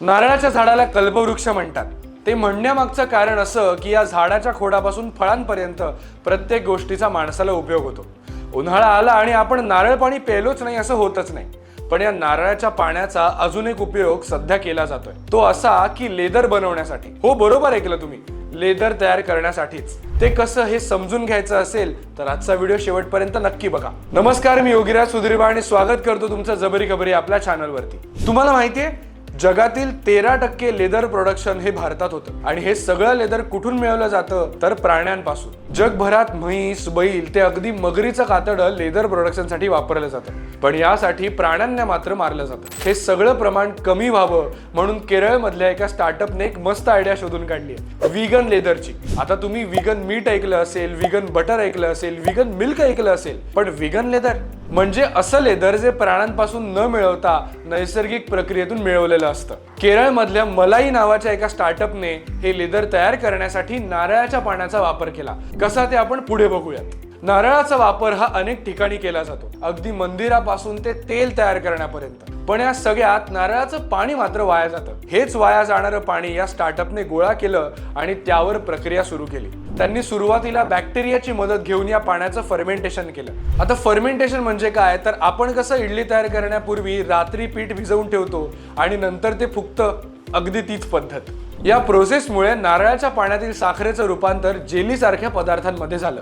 नारळाच्या झाडाला कल्पवृक्ष म्हणतात. ते म्हणण्यामागचं कारण असं की या झाडाच्या खोडापासून फळांपर्यंत प्रत्येक गोष्टीचा माणसाला उपयोग होतो. उन्हाळा आला आणि आपण नारळ पाणी प्यायलोच नाही असं होतच नाही. पण या नारळाच्या पाण्याचा अजून एक उपयोग सध्या केला जातोय. तो असा की लेदर बनवण्यासाठी. हो बरोबर ऐकलं तुम्ही. लेदर तयार करण्यासाठीच. ते कसं हे समजून घ्यायचं असेल तर आजचा व्हिडिओ शेवटपर्यंत नक्की बघा. नमस्कार मी योगीराज सुधीरबा आणि स्वागत करतो तुमचं जबरी खबरी आपल्या चॅनलवरती तुम्हाला माहितीये जगातील तेरा टक्के लेदर प्रोडक्शन हे भारतात होतं. आणि हे सगळं लेदर कुठून मिळवलं जातं? तर प्राण्यांपासून. जगभरात म्हैस बैल ते अगदी मगरीचं कातडं लेदर प्रोडक्शनसाठी वापरलं जातं. पण यासाठी प्राण्यांना मात्र मारलं जातं. हे सगळं प्रमाण कमी व्हावं म्हणून केरळमधल्या एका स्टार्टअपने एक मस्त आयडिया शोधून काढली आहे. व्हिगन लेदरची आता तुम्ही विगन मीठ ऐकलं असेल व्हिगन बटर ऐकलं असेल व्हिगन मिल्क ऐकलं असेल पण व्हिगन लेदर म्हणजे असं लेदर जे प्राण्यांपासून न मिळवता नैसर्गिक प्रक्रियेतून मिळवलेलं असतं. केरळमधल्या मलाई नावाच्या एका स्टार्टअपने हे लेदर तयार करण्यासाठी नारळाच्या पाण्याचा वापर केला. कसा ते आपण पुढे बघूयात. नारळाचा वापर हा अनेक ठिकाणी केला जातो. अगदी मंदिरापासून ते तेल तयार करण्यापर्यंत. पण या सगळ्यात नारळाचं पाणी मात्र वाया जातं. हेच वाया जाणारं पाणी या स्टार्टअपने गोळा केलं आणि त्यावर प्रक्रिया सुरू केली. त्यांनी सुरुवातीला बॅक्टेरियाची मदत घेऊन या पाण्याचं फर्मेंटेशन केलं. आता फर्मेंटेशन म्हणजे काय? तर आपण कसं इडली तयार करण्यापूर्वी रात्री पीठ भिजवून ठेवतो आणि नंतर ते फुगतं अगदी तीच पद्धत. या प्रोसेसमुळे नारळाच्या पाण्यातील साखरेचं रूपांतर जेलीसारख्या पदार्थांमध्ये झालं.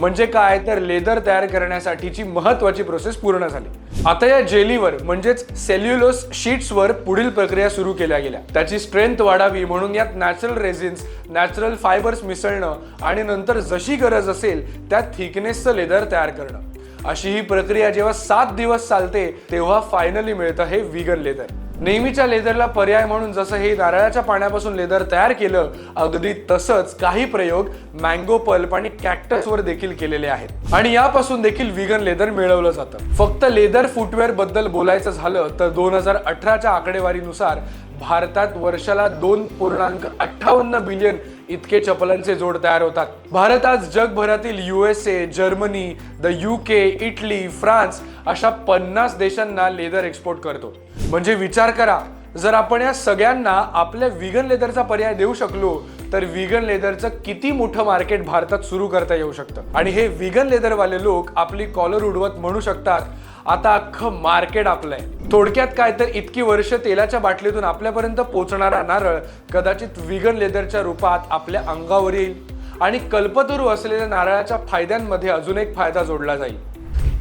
म्हणजे काय? तर लेदर तयार करण्यासाठीची महत्वाची प्रोसेस पूर्ण झाली. आता या जेलीवर म्हणजेच सेल्युलोस शीट्सवर पुढील प्रक्रिया सुरू केल्या गेल्या. त्याची स्ट्रेंथ वाढावी म्हणून यात नॅचरल रेझिन्स नॅचरल फायबर्स मिसळणं आणि नंतर जशी गरज असेल त्या थिकनेसचं लेदर तयार करणं. अशी ही प्रक्रिया जेव्हा सात दिवस चालते तेव्हा फायनली मिळतं हे व्हिगन लेदर नेहमीच्या लेदरला पर्याय म्हणून जसं हे नारळाच्या पाण्यापासून लेदर तयार केलं अगदी तसंच काही प्रयोग मँगो पल्प आणि कॅक्टसवर देखील केलेले आहेत. आणि यापासून देखील विगन लेदर मिळवलं जातं. फक्त लेदर फुटवेअरबद्दल बोलायचं झालं तर दोन हजार अठराच्या आकडेवारीनुसार भारतात वर्षाला दोन पूर्णांक अठ्ठावन्न बिलियन इतके चपलांचे जोड तयार होतात. भारत आज जगभरातील USA Germany the UK Italy France अशा पन्नास देशांना लेदर एक्सपोर्ट करतो. म्हणजे विचार करा जर आपण या सगळ्यांना आपल्या विगन लेदरचा पर्याय देऊ शकलो तर विगन लेदरचं किती मोठं मार्केट भारतात सुरू करता येऊ शकतं. आणि हे विगन लेदरवाले लोक आपली कॉलर उडवत म्हणू शकतात आता अख्खं मार्केट आपलं आहे थोडक्यात काय तर इतकी वर्ष तेलाच्या बाटलीतून आपल्यापर्यंत पोचणारा नारळ कदाचित विगन लेदरच्या रूपात आपल्या अंगावर येईल आणि कल्पतरू असलेल्या नारळाच्या फायद्यांमध्ये अजून एक फायदा जोडला जाईल.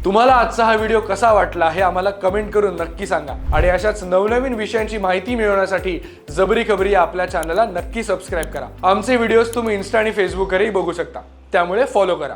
तुम्हाला आजचा हा व्हिडिओ कसा वाटला हे आम्हाला कमेंट करून नक्की सांगा आणि अशाच नवनवीन विषयांची माहिती मिळवण्यासाठी जबरी खबरी या आपल्या चॅनलला नक्की सबस्क्राईब करा. आमचे व्हिडिओज तुम्ही इन्स्टा आणि फेसबुकवरही बघू शकता. त्यामुळे फॉलो करा.